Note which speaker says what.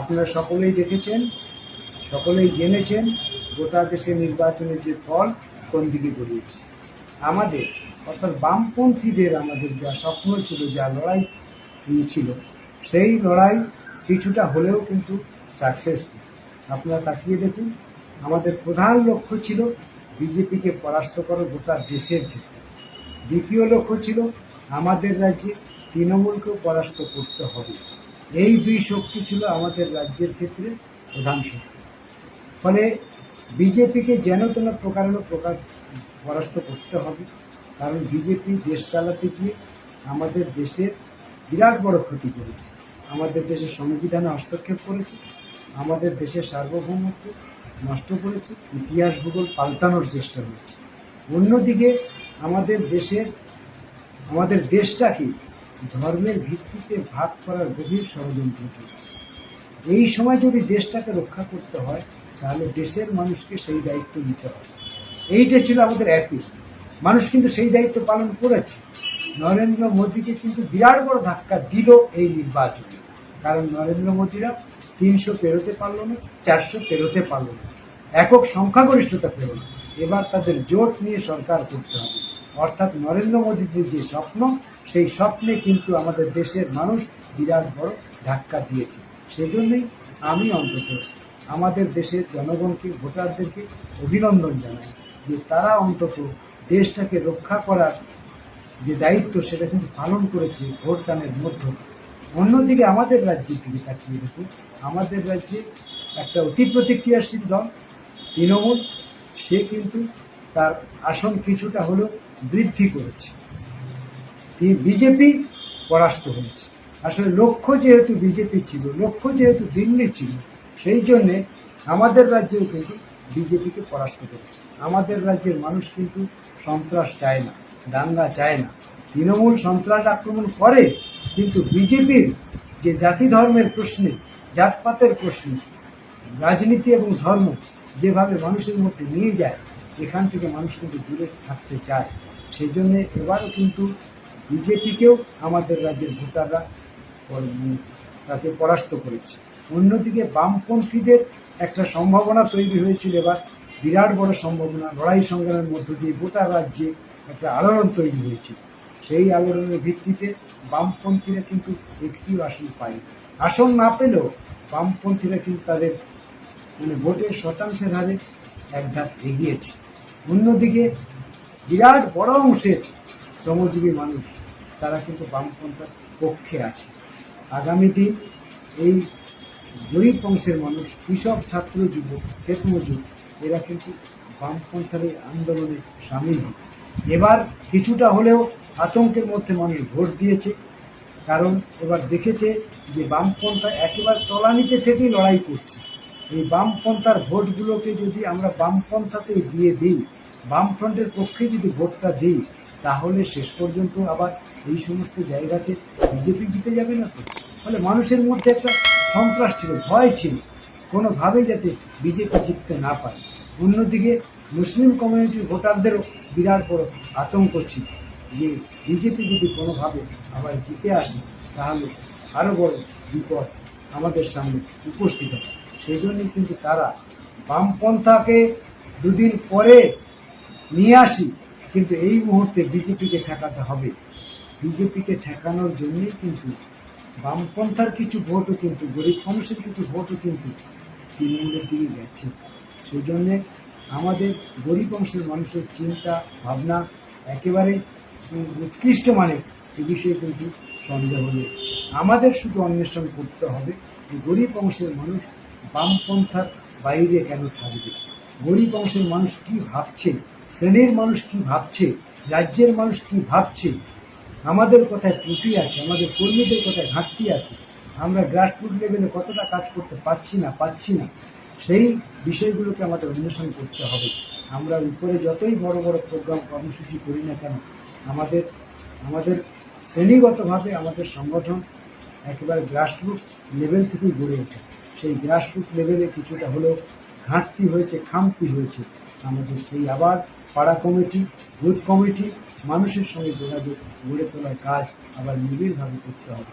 Speaker 1: আপনারা সকলেই দেখেছেন, সকলেই জেনেছেন গোটা দেশে নির্বাচনের যে ফল কোন দিকে গড়িয়েছে। আমাদের, অর্থাৎ বামপন্থীদের আমাদের যা স্বপ্ন ছিল, যা লড়াই ছিল, সেই লড়াই কিছুটা হলেও কিন্তু সাকসেসফুল আপনারা তাকিয়ে দেখুন, আমাদের প্রধান লক্ষ্য ছিল বিজেপিকে পরাস্ত করা গোটা দেশের ক্ষেত্রে। দ্বিতীয় লক্ষ্য ছিল আমাদের রাজ্যে তৃণমূলকেও পরাস্ত করতে হবে। এই দুই শক্তি ছিল আমাদের রাজ্যের ক্ষেত্রে প্রধান শক্তি। ফলে বিজেপিকে যেন তেন প্রকারেণ প্রকার পরাস্ত করতে হবে, কারণ বিজেপি দেশ চালাতে গিয়ে আমাদের দেশের বিরাট বড় ক্ষতি করেছে। আমাদের দেশের সংবিধানে হস্তক্ষেপ করেছে, আমাদের দেশের সার্বভৌমত্ব নষ্ট করেছে, ইতিহাস ভূগোল পাল্টানোর চেষ্টা হয়েছে অন্যদিকে আমাদের দেশের, আমাদের দেশটাকে ধর্মের ভিত্তিতে ভাগ করার গভীর ষড়যন্ত্র চলছে। এই সময় যদি দেশটাকে রক্ষা করতে হয়, তাহলে দেশের মানুষকে সেই দায়িত্ব নিতে হবে। এইটা ছিল আমাদের অ্যাপিল মানুষ কিন্তু সেই দায়িত্ব পালন করেছে। নরেন্দ্র মোদীকে কিন্তু বিরাট বড় ধাক্কা দিল এই নির্বাচনে। কারণ নরেন্দ্র মোদীরা তিনশো পেরোতে পারল না, চারশো পেরোতে পারল না। একক সংখ্যাগরিষ্ঠতা পেল না। এবার তাদের জোট নিয়ে সরকার করতে হবে। অর্থাৎ নরেন্দ্র মোদীর যে স্বপ্ন, সেই স্বপ্নে কিন্তু আমাদের দেশের মানুষ বিরাট বড় ধাক্কা দিয়েছে। সেজন্যই আমি অন্তত আমাদের দেশের জনগণকে, ভোটারদেরকে অভিনন্দন জানাই যে তারা অন্তত দেশটাকে রক্ষা করার যে দায়িত্ব, সেটা কিন্তু পালন করেছে ভোটদানের মধ্য দিয়ে। অন্যদিকে আমাদের রাজ্যের দিকে তাকিয়ে দেখুন, আমাদের রাজ্যে একটা অতি প্রতিক্রিয়াশীল দল, তৃণমূল, সে কিন্তু তার আসন কিছুটা হলেও বৃদ্ধি করেছে। বিজেপি পরাস্ত হয়েছে। আসলে লক্ষ্য যেহেতু বিজেপি ছিল, লক্ষ্য যেহেতু দিল্লি ছিল, সেই জন্যে আমাদের রাজ্যেও কিন্তু বিজেপিকে পরাস্ত করেছে। আমাদের রাজ্যের মানুষ কিন্তু সন্ত্রাস চায় না, দাঙ্গা চায় না। তৃণমূল সন্ত্রাস আক্রমণ করে, কিন্তু বিজেপির যে জাতি ধর্মের প্রশ্নে, জাতপাতের প্রশ্নে, রাজনীতি এবং ধর্ম যেভাবে মানুষের মধ্যে নিয়ে যায় এখান থেকে মানুষ কিন্তু দূরে থাকতে চায়। সেই জন্যে এবারও কিন্তু বিজেপিকেও আমাদের রাজ্যের ভোটাররা মানে তাকে পরাস্ত করেছে। অন্যদিকে বামপন্থীদের একটা সম্ভাবনা তৈরি হয়েছিল এবার। বিরাট বড় সম্ভাবনা, লড়াই সংগ্রামের মধ্য দিয়ে গোটা রাজ্যে একটা আলোড়ন তৈরি হয়েছিল। সেই আলোড়নের ভিত্তিতে বামপন্থীরা কিন্তু একটিও আসন পায়নি। আসন না পেলেও বামপন্থীরা কিন্তু তাদের মানে ভোটের শতাংশের হারে এক ধাপ এগিয়েছে। অন্যদিকে বিরাট বড় অংশের শ্রমজীবী মানুষ, তারা কিন্তু বামপন্থার পক্ষে আছে। আগামী দিন এই গরিব অংশের মানুষ, কৃষক, ছাত্র যুব ক্ষেত মজুর এরা কিন্তু বামপন্থার এই আন্দোলনে সামিল হবে। এবার কিছুটা হলেও আতঙ্কের মধ্যে মানুষ ভোট দিয়েছে, কারণ এবার দেখেছে যে বামপন্থা একেবারে তলানিতে থেকেই লড়াই করছে। এই বামপন্থার ভোটগুলোকে যদি আমরা বামপন্থাতেই দিয়ে দিই বামফ্রন্টের পক্ষে যদি ভোটটা দিই, তাহলে শেষ পর্যন্ত আবার এই সমস্ত জায়গাতে বিজেপি জিতে যাবে না তো? ফলে মানুষের মধ্যে একটা সন্ত্রাস ছিল, ভয় ছিল। কোনোভাবেই যাতে বিজেপি জিততে না পারে। অন্যদিকে মুসলিম কমিউনিটির ভোটারদেরও বিরাট বড় আতঙ্ক ছিল যে বিজেপি যদি কোনোভাবে আবার জিতে আসে, তাহলে আরও বড় বিপদ আমাদের সামনে উপস্থিত হবে। সেই জন্যই কিন্তু তারা বামপন্থাকে দুদিন পরে নিয়ে আসি। কিন্তু এই মুহূর্তে বিজেপিকে ঠেকাতে হবে। বিজেপিকে ঠেকানোর জন্যই কিন্তু বামপন্থার কিছু ভোটও কিন্তু, গরিব মানুষের কিছু ভোটও কিন্তু তৃণমূলের দিকে গেছে। সেই জন্যে আমাদের গরিব অংশের মানুষের চিন্তা, ভাবনা একেবারে উৎকৃষ্ট মানের এ বিষয়ে কিন্তু সন্দেহ নেই। আমাদের শুধু অন্বেষণ করতে হবে যে গরিব অংশের মানুষ বামপন্থার বাইরে কেন থাকবে? গরিব অংশের মানুষ কি ভাবছে? শ্রেণির মানুষ কি ভাবছে? রাজ্যের মানুষ কি ভাবছে? আমাদের কথায় ত্রুটি আছে, আমাদের কর্মীদের কথায় ঘাটতি আছে। আমরা গ্রাসরুট লেভেলে কতটা কাজ করতে পারছি না পাচ্ছি না, সেই বিষয়গুলোকে আমাদের অন্বেষণ করতে হবে। আমরা উপরে যতই বড় বড় প্রোগ্রাম কর্মসূচি করি না কেন, আমাদের আমাদের শ্রেণীগতভাবে আমাদের সংগঠন একেবারে গ্রাসরুট লেভেল থেকেই গড়ে ওঠে। সেই গ্রাসরুট লেভেলে কিছুটা হলেও ঘাটতি হয়েছে, খামতি হয়েছে। আমাদের সেই আবার পাড়া কমিটি, বুথ কমিটি, মানুষের সঙ্গে যোগাযোগ গড়ে তোলার কাজ আবার নিবিড়ভাবে করতে হবে।